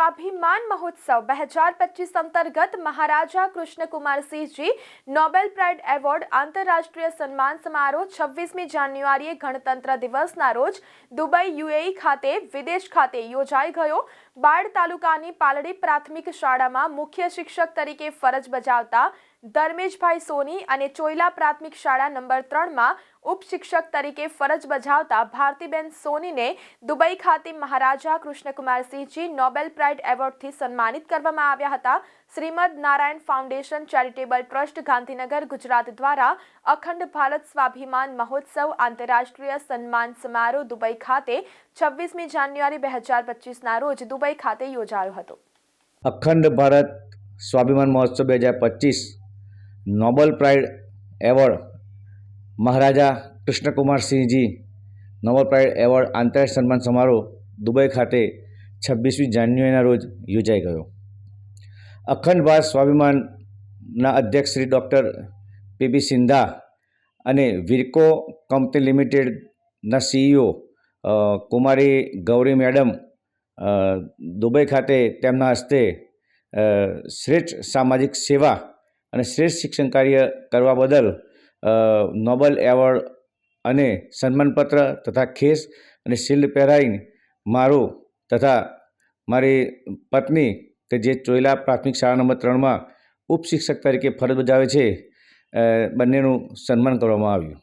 સ્વાભિમાન મહોત્સવ બે હજાર પચીસ અંતર્ગત Maharaja Krishnakumarsinhji Nobel pride award આંતરરાષ્ટ્રીય સન્માન સમારોહ છવ્વીસમી જાન્યુઆરીએ ગણતંત્ર દિવસના રોજ દુબઈ યુએઈ ખાતે વિદેશ ખાતે યોજાઈ ગયો. બાળ તાલુકાની પાલડી પ્રાથમિક શાળામાં મુખ્ય શિક્ષક તરીકે ફરજ બજાવતા ધર્મેશભાઈ સોની અને ચોયલા પ્રાથમિક શાળા નંબર ત્રણમાં ઉપશિક્ષક તરીકે ફરજ બજાવતા ભારતીબેન સોનીને દુબઈ ખાતે મહારાજા કૃષ્ણકુમારસિંહજી નોબેલ પ્રાઇડ એવોર્ડથી સન્માનિત કરવામાં આવ્યા હતા. Shrimad Narayan foundation charitable trust Gandhinagar, Gujarat દ્વારા અખંડ ભારત સ્વાભિમાન મહોત્સવ આંતરરાષ્ટ્રીય સન્માન સમારોહ દુબઈ ખાતે છવ્વીસમી જાન્યુઆરી બે હજાર પચીસના રોજ દુબઈ ખાતે યોજાયો હતો. અખંડ ભારત સ્વાભિમાન મહોત્સવ બે હજાર પચીસ Nobel pride award Maharaja Krishnakumarsinhji Nobel pride award આંતરરાષ્ટ્રીય સન્માન સમારોહ દુબઈ ખાતે છવ્વીસમી જાન્યુઆરીના રોજ યોજાઈ ગયો. અખંડ ભારત સ્વાભિમાનના અધ્યક્ષ શ્રી ડૉક્ટર પીબી સિંધા અને વિરકો કંપની લિમિટેડના CEO Kumari Gauri madam Dubai ખાતે તેમના હસ્તે શ્રેષ્ઠ સામાજિક સેવા અને શ્રેષ્ઠ શિક્ષણ કાર્ય કરવા બદલ નોબલ એવોર્ડ અને સન્માનપત્ર તથા ખેસ અને શિલ્ડ પહેરાવીને મારો તથા મારી પત્ની કે જે ચોયલા પ્રાથમિક શાળા નંબર ત્રણમાં ઉપશિક્ષક તરીકે ફરજ બજાવે છે બંનેનું સન્માન કરવામાં આવ્યું.